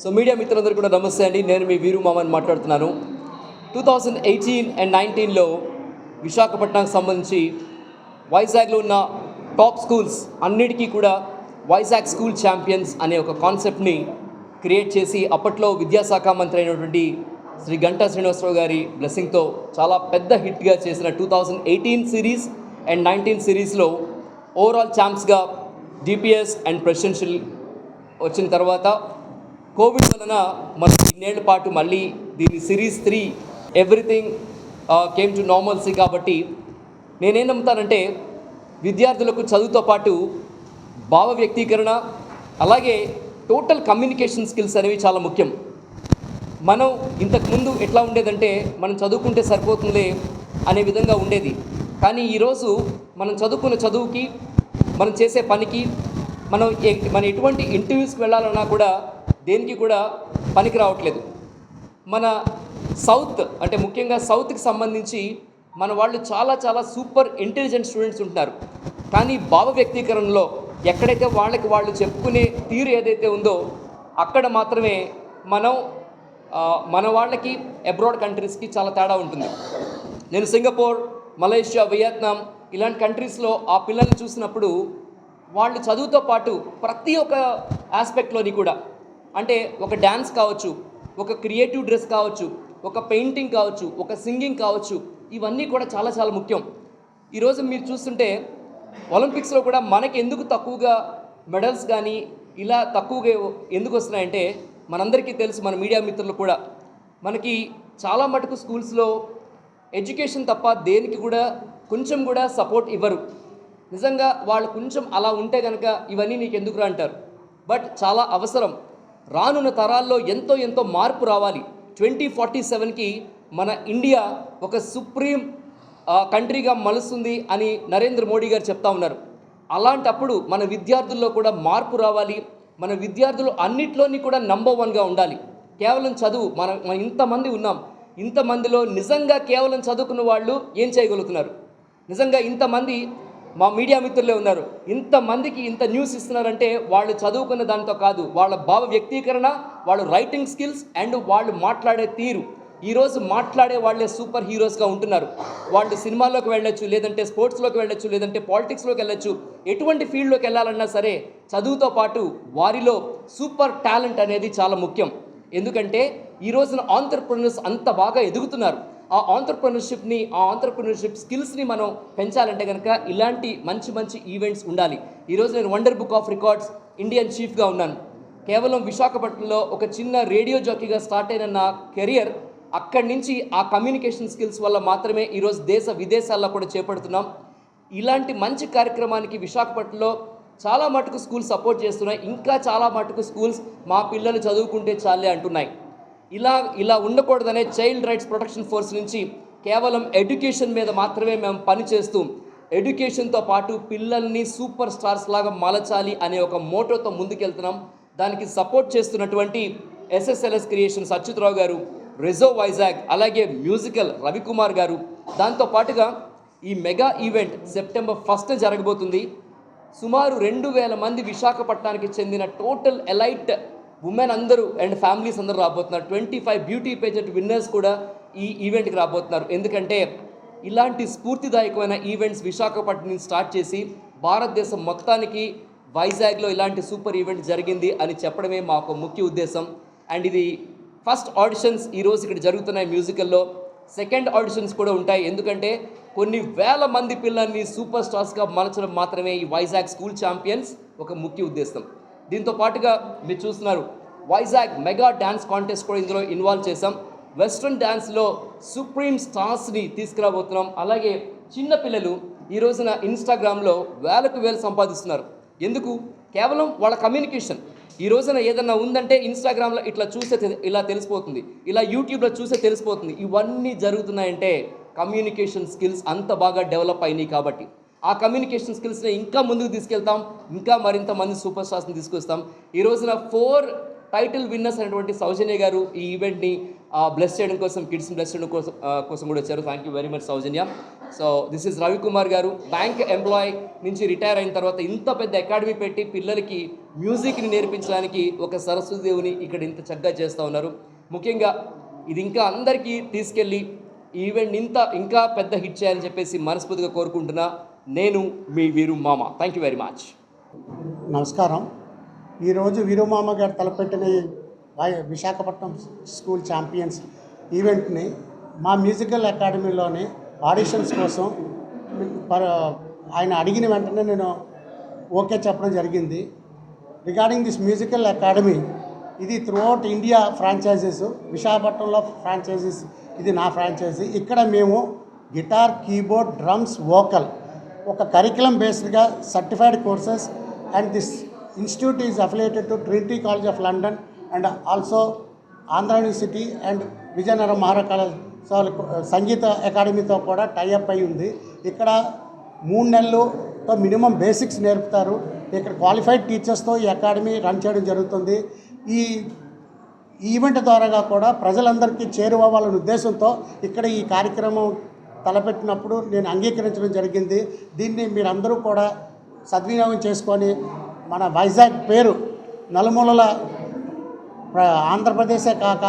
So media మిత్రులందరూ కూడా నమస్తే అండి. నేను మీ వీరు మామని మాట్లాడుతున్నాను. టూ థౌజండ్ ఎయిటీన్ అండ్ నైన్టీన్లో విశాఖపట్నంకి సంబంధించి వైజాగ్లో ఉన్న టాప్ స్కూల్స్ అన్నిటికీ కూడా వైజాగ్ స్కూల్ ఛాంపియన్స్ అనే ఒక కాన్సెప్ట్ని క్రియేట్ చేసి అప్పట్లో విద్యాశాఖ మంత్రి అయినటువంటి శ్రీ గంటా శ్రీనివాసరావు గారి బ్లెస్సింగ్తో చాలా పెద్ద హిట్గా చేసిన two thousand eighteen series and nineteen సిరీస్లో ఓవరాల్ ఛాంప్స్గా డిపిఎస్ అండ్ ప్రెసిడెన్షియల్ వచ్చిన తర్వాత కోవిడ్ వలన మన ఇన్నేళ్ళ పాటు మళ్ళీ దీని series three everything came to normalcy కాబట్టి నేనేం నమ్ముతానంటే విద్యార్థులకు చదువుతో పాటు భావ వ్యక్తీకరణ అలాగే టోటల్ కమ్యూనికేషన్ స్కిల్స్ అనేవి చాలా ముఖ్యం. మనం ఇంతకుముందు ఎట్లా ఉండేదంటే మనం చదువుకుంటే సరిపోతుందే అనే విధంగా ఉండేది. కానీ ఈరోజు మనం చదువుకున్న చదువుకి మనం చేసే పనికి మనం మన ఎటువంటి ఇంటర్వ్యూస్కి వెళ్ళాలన్నా కూడా దేనికి కూడా పనికి రావట్లేదు. మన సౌత్ అంటే ముఖ్యంగా సౌత్కి సంబంధించి మన వాళ్ళు చాలా చాలా సూపర్ ఇంటెలిజెంట్ స్టూడెంట్స్ ఉంటున్నారు. కానీ భావ వ్యక్తీకరణలో ఎక్కడైతే వాళ్ళకి వాళ్ళు చెప్పుకునే తీరు ఏదైతే ఉందో అక్కడ మాత్రమే మనం మన వాళ్ళకి అబ్రాడ్ కంట్రీస్కి చాలా తేడా ఉంటుంది. నేను సింగపూర్ మలేషియా వియత్నాం ఇలాంటి కంట్రీస్లో ఆ పిల్లల్ని చూసినప్పుడు వాళ్ళు చదువుతో పాటు ప్రతి ఒక్క ఆస్పెక్ట్లోని కూడా అంటే ఒక డ్యాన్స్ కావచ్చు ఒక క్రియేటివ్ డ్రెస్ కావచ్చు ఒక పెయింటింగ్ కావచ్చు ఒక సింగింగ్ కావచ్చు ఇవన్నీ కూడా చాలా చాలా ముఖ్యం. ఈరోజు మీరు చూస్తుంటే ఒలింపిక్స్లో కూడా మనకి ఎందుకు తక్కువగా మెడల్స్ కానీ ఇలా తక్కువగా ఎందుకు వస్తున్నాయంటే మనందరికీ తెలుసు మన మీడియా మిత్రులు కూడా. మనకి చాలా మటుకు స్కూల్స్లో ఎడ్యుకేషన్ తప్ప దేనికి కూడా కొంచెం కూడా సపోర్ట్ ఇవ్వరు. నిజంగా వాళ్ళు కొంచెం అలా ఉంటే కనుక ఇవన్నీ నీకు ఎందుకురా అంటారు. బట్ చాలా అవసరం. రానున్న తరాల్లో ఎంతో ఎంతో మార్పు రావాలి. ట్వంటీ ఫార్టీ సెవెన్కి మన ఇండియా ఒక సుప్రీం కంట్రీగా మలుస్తుంది అని నరేంద్ర మోడీ గారు చెప్తా ఉన్నారు. అలాంటప్పుడు మన విద్యార్థుల్లో కూడా మార్పు రావాలి. మన విద్యార్థులు అన్నిట్లోని కూడా నంబర్ వన్గా ఉండాలి. కేవలం చదువు మనం మనం ఇంతమంది ఉన్నాం. ఇంతమందిలో నిజంగా కేవలం చదువుకున్న వాళ్ళు ఏం చేయగలుగుతున్నారు? నిజంగా ఇంతమంది మా మీడియా మిత్రులే ఉన్నారు. ఇంతమందికి ఇంత న్యూస్ ఇస్తున్నారంటే వాళ్ళు చదువుకున్న దాంతో కాదు వాళ్ళ భావ వ్యక్తీకరణ వాళ్ళ రైటింగ్ స్కిల్స్ అండ్ వాళ్ళు మాట్లాడే తీరు. ఈరోజు మాట్లాడే వాళ్ళే సూపర్ హీరోస్గా ఉంటున్నారు. వాళ్ళు సినిమాల్లోకి వెళ్ళొచ్చు లేదంటే స్పోర్ట్స్లోకి వెళ్ళొచ్చు లేదంటే పాలిటిక్స్లోకి వెళ్ళొచ్చు. ఎటువంటి ఫీల్డ్లోకి వెళ్ళాలన్నా సరే చదువుతో పాటు వారిలో సూపర్ టాలెంట్ అనేది చాలా ముఖ్యం. ఎందుకంటే ఈ రోజున ఆంటర్ప్రినర్స్ అంత బాగా ఎదుగుతున్నారు. ఆ ఆంటర్ప్రినర్షిప్ని ఆ ఆంటర్ప్రినర్షిప్ స్కిల్స్ని మనం పెంచాలంటే కనుక ఇలాంటి మంచి మంచి ఈవెంట్స్ ఉండాలి. ఈరోజు నేను wonder book of records Indian చీఫ్గా ఉన్నాను. కేవలం విశాఖపట్నంలో ఒక చిన్న రేడియో జాకీగా స్టార్ట్ అయిన నా కెరియర్ అక్కడి నుంచి ఆ కమ్యూనికేషన్ స్కిల్స్ వల్ల మాత్రమే ఈరోజు దేశ విదేశాల్లో కూడా చేపడుతున్నాం. ఇలాంటి మంచి కార్యక్రమానికి విశాఖపట్నంలో చాలా మటుకు స్కూల్స్ సపోర్ట్ చేస్తున్నాయి. ఇంకా చాలా మటుకు స్కూల్స్ మా పిల్లలు చదువుకుంటే చాలే అంటున్నాయి. ఇలా ఇలా ఉండకూడదనే చైల్డ్ రైట్స్ ప్రొటెక్షన్ ఫోర్స్ నుంచి కేవలం ఎడ్యుకేషన్ మీద మాత్రమే మేము పనిచేస్తూ ఎడ్యుకేషన్తో పాటు పిల్లల్ని సూపర్ స్టార్స్ లాగా మలచాలి అనే ఒక మోటోతో ముందుకెళ్తున్నాం. దానికి సపోర్ట్ చేస్తున్నటువంటి ఎస్ఎస్ఎల్ఎస్ క్రియేషన్స్ అచ్యుతరావు గారు రిజర్వ్ వైజాగ్ అలాగే మ్యూజికల్ రవికుమార్ గారు. దాంతో పాటుగా ఈ మెగా ఈవెంట్ సెప్టెంబర్ ఫస్ట్ జరగబోతుంది. సుమారు రెండు వేల మంది విశాఖపట్నానికి చెందిన టోటల్ ఎలైట్ ఉమెన్ అందరూ అండ్ ఫ్యామిలీస్ అందరూ రాబోతున్నారు. Twenty five beauty pageant winners కూడా ఈ ఈవెంట్కి రాబోతున్నారు. ఎందుకంటే ఇలాంటి స్ఫూర్తిదాయకమైన ఈవెంట్స్ విశాఖపట్నం నుంచి స్టార్ట్ చేసి భారతదేశం మొత్తానికి వైజాగ్లో ఇలాంటి సూపర్ ఈవెంట్ జరిగింది అని చెప్పడమే మాకు ముఖ్య ఉద్దేశం. అండ్ ఇది ఫస్ట్ ఆడిషన్స్ ఈరోజు ఇక్కడ జరుగుతున్నాయి మ్యూజికల్లో సెకండ్ ఆడిషన్స్ కూడా ఉంటాయి. ఎందుకంటే కొన్ని వేల మంది పిల్లల్ని సూపర్ స్టార్స్గా మలచడం మాత్రమే ఈ వైజాగ్ స్కూల్ ఛాంపియన్స్ ఒక ముఖ్య ఉద్దేశం. దీంతో పాటుగా మీరు చూస్తున్నారు వైజాగ్ మెగా డ్యాన్స్ కాంటెస్ట్ కూడా ఇందులో ఇన్వాల్వ్ చేసాం వెస్ట్రన్ డ్యాన్స్లో సుప్రీం స్టార్స్ని తీసుకురాబోతున్నాం. అలాగే చిన్నపిల్లలు ఈ రోజున ఇన్స్టాగ్రామ్లో వేలకు వేలు సంపాదిస్తున్నారు. ఎందుకు? కేవలం వాళ్ళ కమ్యూనికేషన్. ఈ రోజున ఏదన్నా ఉందంటే ఇన్స్టాగ్రామ్లో ఇట్లా చూసే ఇలా తెలిసిపోతుంది. ఇలా యూట్యూబ్లో చూసే తెలిసిపోతుంది. ఇవన్నీ జరుగుతున్నాయంటే కమ్యూనికేషన్ స్కిల్స్ అంత బాగా డెవలప్ అయినాయి కాబట్టి. ఆ కమ్యూనికేషన్ స్కిల్స్ని ఇంకా ముందుకు తీసుకెళ్తాం ఇంకా మరింత మంది సూపర్ స్టార్స్ని తీసుకొస్తాం. ఈ రోజున ఫోర్ టైటిల్ విన్నర్స్ అనేటువంటి సౌజన్య గారు ఈ ఈవెంట్ని బ్లెస్ చేయడం కోసం కిడ్స్ని బ్లెస్ చేయడం కోసం కోసం కూడా వచ్చారు. Thank you very much Soujanya. So this is Ravikumar garu. Bank employee నుంచి రిటైర్ అయిన తర్వాత ఇంత పెద్ద అకాడమీ పెట్టి పిల్లలకి మ్యూజిక్ని నేర్పించడానికి ఒక సరస్వతి దేవుని ఇక్కడ ఇంత చక్కగా చేస్తూ ఉన్నారు. ముఖ్యంగా ఇది ఇంకా అందరికీ తీసుకెళ్ళి ఈవెంట్ ఇంత ఇంకా పెద్ద హిట్ చేయాలని చెప్పేసి మనస్ఫూర్తిగా కోరుకుంటున్నా. నేను మీ వీరు మామ. థ్యాంక్ యూ వెరీ మచ్ నమస్కారం. ఈరోజు వీరుమామ గారు తలపెట్టిన వై- విశాఖపట్నం స్కూల్ ఛాంపియన్స్ ఈవెంట్ని మా మ్యూజికల్ అకాడమీలోని ఆడిషన్స్ కోసం ఆయన అడిగిన వెంటనే నేను ఓకే చెప్పడం జరిగింది. రిగార్డింగ్ దిస్ మ్యూజికల్ అకాడమీ ఇది త్రూఅవుట్ ఇండియా ఫ్రాంచైజీస్ విశాఖపట్నంలో ఫ్రాంచైజీస్ ఇది నా ఫ్రాంచైజీ. ఇక్కడ మేము గిటార్ కీబోర్డ్ డ్రమ్స్ వోకల్ ఒక curriculum బేస్డ్గా certified courses and this institute is affiliated to Trinity College of London and also Andhra University and Vizianagaram మహారాజాల సంగీత అకాడమీతో కూడా టైఅప్ అయి ఉంది. ఇక్కడ మూడు నెలలుతో మినిమం బేసిక్స్ నేర్పుతారు. ఇక్కడ క్వాలిఫైడ్ టీచర్స్తో ఈ అకాడమీ రన్ చేయడం జరుగుతుంది. ఈ ఈ ఈవెంట్ ద్వారాగా కూడా ప్రజలందరికీ చేరువవ్వాలనే ఉద్దేశంతో ఇక్కడ ఈ కార్యక్రమం తలపెట్టినప్పుడు నేను అంగీకరించడం జరిగింది. దీన్ని మీరందరూ కూడా సద్వినియోగం చేసుకొని మన వైజాగ్ పేరు నలుమూలల ఆంధ్రప్రదేశే కాక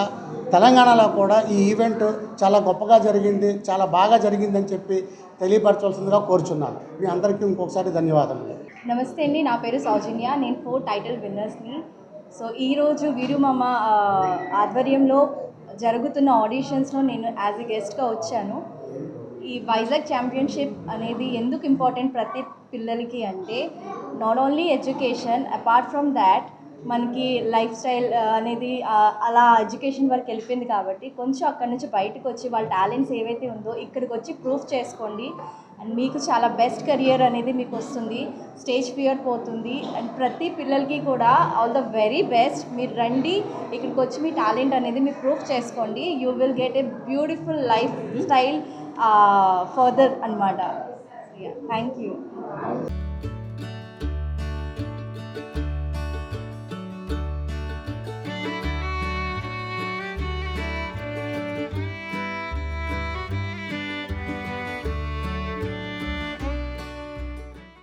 తెలంగాణలో కూడా ఈ ఈవెంట్ చాలా గొప్పగా జరిగింది చాలా బాగా జరిగిందని చెప్పి తెలియపరచవలసిందిగా కోరుచున్నాను. మీ అందరికీ ఇంకొకసారి ధన్యవాదాలు నమస్తే అండి నా పేరు సౌజన్య నేను ఫోర్ టైటిల్ విన్నర్స్ని. సో ఈరోజు వీరుమామ ఆ, ఆధ్వర్యంలో జరుగుతున్న ఆడిషన్స్లో నేను యాజ్ ఎ గెస్ట్గా వచ్చాను. ఈ వైజాగ్ ఛాంపియన్షిప్ అనేది ఎందుకు ఇంపార్టెంట్ ప్రతి పిల్లలకి అంటే not only education apart from that మనకి లైఫ్ స్టైల్ అనేది అలా ఎడ్యుకేషన్ వరకు వెళ్ళిపోయింది కాబట్టి కొంచెం అక్కడి నుంచి బయటకు వచ్చి వాళ్ళ టాలెంట్స్ ఏవైతే ఉందో ఇక్కడికి వచ్చి ప్రూఫ్ చేసుకోండి. అండ్ మీకు చాలా బెస్ట్ కెరియర్ అనేది మీకు వస్తుంది. స్టేజ్ ఫియర్ పోతుంది. అండ్ ప్రతి పిల్లలకి కూడా ఆల్ ద వెరీ బెస్ట్ మీరు రండి ఇక్కడికి వచ్చి మీ టాలెంట్ అనేది మీరు ప్రూఫ్ చేసుకోండి. You will get a beautiful lifestyle further అనమాట థ్యాంక్ యూ